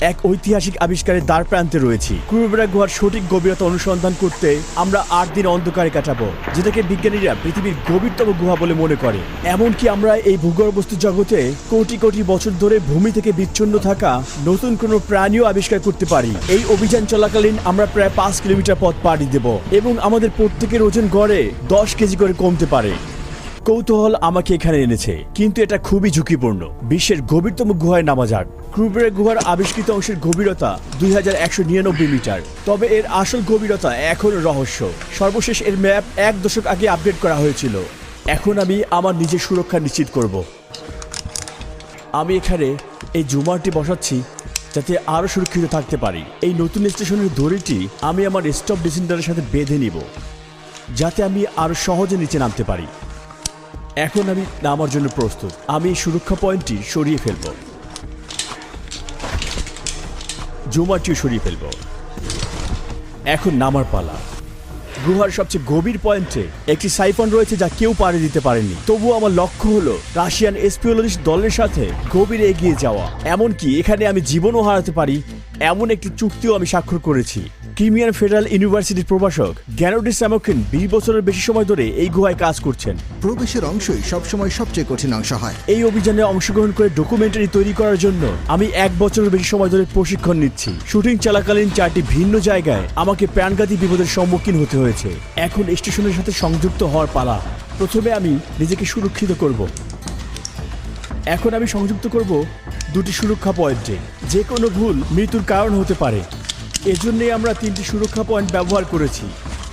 এক ঐতিহাসিক আবিষ্কারের দ্বার প্রান্তে রয়েছি। ক্রুবেরা গুহার সঠিক গভীরতা অনুসন্ধান করতে আমরা আট দিন অন্ধকারে কাটাবো, যেটাকে বিজ্ঞানীরা পৃথিবীর গভীরতম গুহা বলে মনে করে। এমনকি আমরা এই ভূগর্ভস্থ জগতে কোটি কোটি বছর ধরে ভূমি থেকে বিচ্ছিন্ন থাকা নতুন কোনো প্রাণীও আবিষ্কার করতে পারি। এই অভিযান চলাকালীন আমরা প্রায় পাঁচ কিলোমিটার পথ পাড়ি দেব এবং আমাদের প্রত্যেকের ওজন গড়ে দশ কেজি করে কমতে পারে। কৌতূহল আমাকে এখানে এনেছে, কিন্তু এটা খুবই ঝুঁকিপূর্ণ। বিশ্বের গভীরতম গুহায় নামা যাক। ক্রুবের গুহার আবিষ্কৃত অংশের গভীরতা দুই হাজার একশো নিরানব্বই মিটার। তবে এর আসল গভীরতা এখনও রহস্য। সর্বশেষ এর ম্যাপ এক দশক আগে আপডেট করা হয়েছিল। এখন আমি আমার নিজের সুরক্ষা নিশ্চিত করব। আমি এখানে এই জুমারটি বসাচ্ছি যাতে আরও সুরক্ষিত থাকতে পারি। এই নতুন স্টেশনের দড়িটি আমি আমার স্টপ ডিসেন্ডারের সাথে বেঁধে নিব, যাতে আমি আরও সহজে নিচে নামতে পারি। এখন আমি নামার জন্য প্রস্তুত। আমি সুরক্ষা পয়েন্টটি সরিয়ে ফেলব। জুমারটিও সরিয়ে ফেলব। এখন নামার পালা। গুহার সবচেয়ে গভীর পয়েন্টে একটি সাইফন রয়েছে যা কেউ পাড়ি দিতে পারেনি। তবুও আমার লক্ষ্য হলো রাশিয়ান এসপিওলজিস্ট দলের সাথে গভীরে এগিয়ে যাওয়া। এমনকি এখানে আমি জীবনও হারাতে পারি, এমন একটি চুক্তিও আমি স্বাক্ষর করেছি। ক্রিমিয়ান ফেডারেল ইউনিভার্সিটির প্রভাষক গ্যানোডি স্যামোকিন বিশ বছরের বেশি সময় ধরে এই গুহায় কাজ করছেন। প্রবেশের অংশই সবসময় সবচেয়ে কঠিন অংশ হয়। এই অভিযানে অংশগ্রহণ করে ডকুমেন্টারি তৈরি করার জন্য আমি এক বছরের বেশি সময় ধরে প্রশিক্ষণ নিচ্ছি। শুটিং চলাকালীন চারটি ভিন্ন জায়গায় আমাকে প্রাণঘাতী বিপদের সম্মুখীন হতে হয়েছে। এখন স্টেশনের সাথে সংযুক্ত হওয়ার পালা। প্রথমে আমি নিজেকে সুরক্ষিত করব। এখন আমি সংযুক্ত করব দুটি সুরক্ষা পয়েন্টে। যে কোনো ভুল মৃত্যুর কারণ হতে পারে। এজন্যই আমরা তিনটি সুরক্ষা পয়েন্ট ব্যবহার করেছি।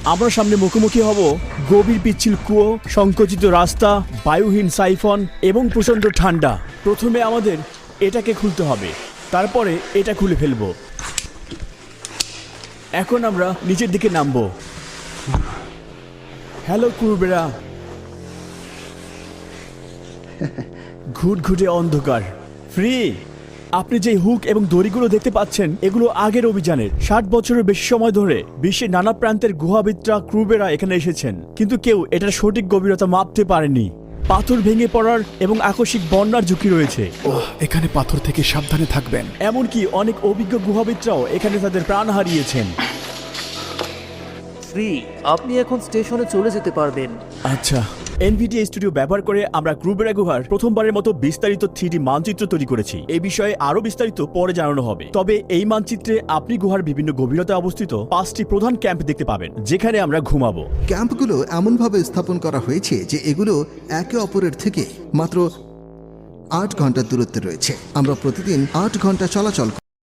আমরা সামনে মুখোমুখি হব গভীর পিচ্ছিল কুয়ো সংকুচিত রাস্তা বায়ুহীন সাইফন এবং প্রচণ্ড ঠান্ডা। প্রথমে আমাদের এটাকে খুলতে হবে তারপরে এটা খুলে ফেলব। এখন আমরা নিচের দিকে নামবো। হ্যালো কুরবেরা। ঘুটঘুটে অন্ধকার। ফ্রি! আপনি যে হুক এবং দড়িগুলো দেখতে পাচ্ছেন এগুলো আগের অভিযানের। ষাট বছরের বেশি সময় ধরে বিশ্বের নানা প্রান্তের গুহাবিদরা ক্রুবেরা এখানে এসেছেন। কিন্তু কেউ এটার সঠিক গভীরতা মাপতে পারেনি। পাথর ভেঙে পড়ার এবং আকস্মিক বন্যার ঝুঁকি রয়েছে। এখানে পাথর থেকে সাবধানে থাকবেন। এমনকি অনেক অভিজ্ঞ গুহাবিদরাও এখানে তাদের প্রাণ হারিয়েছেন। ফ্রি আপনি এখন স্টেশনে চলে যেতে পারবেন। আচ্ছা। এনভিডিএ স্টুডিও ব্যবহার করে আমরা ক্রুবেরা গুহার প্রথমবারের মতো বিস্তারিত থ্রি মানচিত্র তৈরি করেছি। এই বিষয়ে আরও বিস্তারিত পরে জানানো হবে। তবে এই মানচিত্রে আপনি গুহার বিভিন্ন গভীরতায় অবস্থিত পাঁচটি প্রধান ক্যাম্প দেখতে পাবেন, যেখানে আমরা ঘুমাবো। ক্যাম্পগুলো এমনভাবে স্থাপন করা হয়েছে যে এগুলো একে অপরের থেকে মাত্র আট ঘণ্টার দূরত্বে রয়েছে। আমরা প্রতিদিন আট ঘণ্টা চলাচল